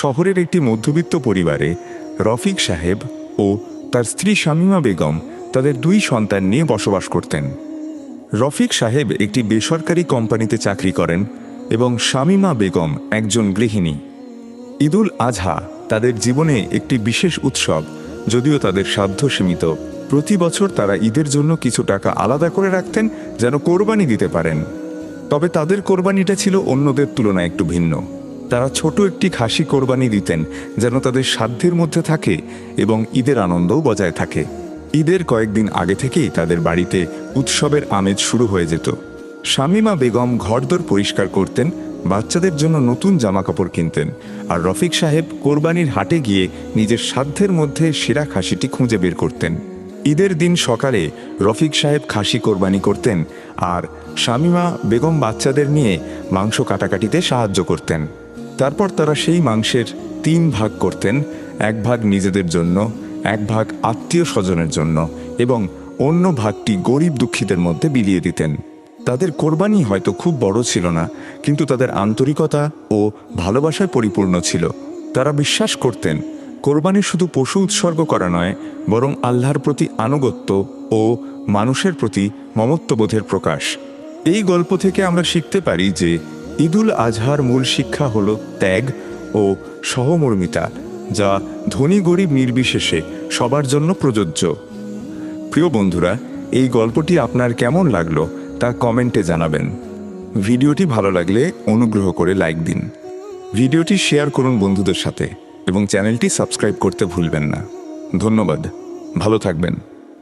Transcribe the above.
শহরের একটি মধ্যবিত্ত পরিবারে রফিক সাহেব ও তার স্ত্রী শামীমা বেগম তাদের দুই সন্তান নিয়ে বসবাস করতেন। রফিক সাহেব একটি বেসরকারি কোম্পানিতে চাকরি করেন এবং শামিমা বেগম একজন গৃহিণী। ঈদুল আজহা তাদের জীবনে একটি বিশেষ উৎসব, যদিও তাদের সাধ্য সীমিত। প্রতি বছর তারা ঈদের জন্য কিছু টাকা আলাদা করে রাখতেন যেন কোরবানি দিতে পারেন। তবে তাদের কোরবানিটা ছিল অন্যদের তুলনায় একটু ভিন্ন। তারা ছোট একটি খাসি কোরবানি দিতেন, যেন তাদের সাধ্যের মধ্যে থাকে এবং ঈদের আনন্দও বজায় থাকে। ঈদের কয়েকদিন আগে থেকেই তাদের বাড়িতে উৎসবের আমেজ শুরু হয়ে যেত। শামীমা বেগম ঘরদোর পরিষ্কার করতেন, বাচ্চাদের জন্য নতুন জামাকাপড় কিনতেন আর রফিক সাহেব কোরবানির হাটে গিয়ে নিজের সাধ্যের মধ্যে সেরা খাসিটি খুঁজে বের করতেন। ঈদের দিন সকালে রফিক সাহেব খাসি কোরবানি করতেন আর শামীমা বেগম বাচ্চাদের নিয়ে মাংস কাটাকাটিতে সাহায্য করতেন। তারপর তারা সেই মাংসের তিন ভাগ করতেন, এক ভাগ নিজেদের জন্য, এক ভাগ আত্মীয় স্বজনের জন্য এবং অন্য ভাগটি গরিব দুঃখীদের মধ্যে বিলিয়ে দিতেন। তাদের কোরবানি হয়তো খুব বড় ছিল না, কিন্তু তাদের আন্তরিকতা ও ভালোবাসায় পরিপূর্ণ ছিল। তারা বিশ্বাস করতেন, কোরবানি শুধু পশু উৎসর্গ করা নয়, বরং আল্লাহর প্রতি আনুগত্য ও মানুষের প্রতি মমত্ববোধের প্রকাশ। এই গল্প থেকে আমরা শিখতে পারি যে ঈদুল আজহার মূল শিক্ষা হল ত্যাগ ও সহমর্মিতা, যা ধনী গরিব নির্বিশেষে সবার জন্য প্রযোজ্য। প্রিয় বন্ধুরা, এই গল্পটি আপনার কেমন লাগল তা কমেন্টে জানাবেন। ভিডিওটি ভালো লাগলে অনুগ্রহ করে লাইক দিন। ভিডিওটি শেয়ার করুন বন্ধুদের সাথে এবং চ্যানেলটি সাবস্ক্রাইব করতে ভুলবেন না। ধন্যবাদ। ভালো থাকবেন।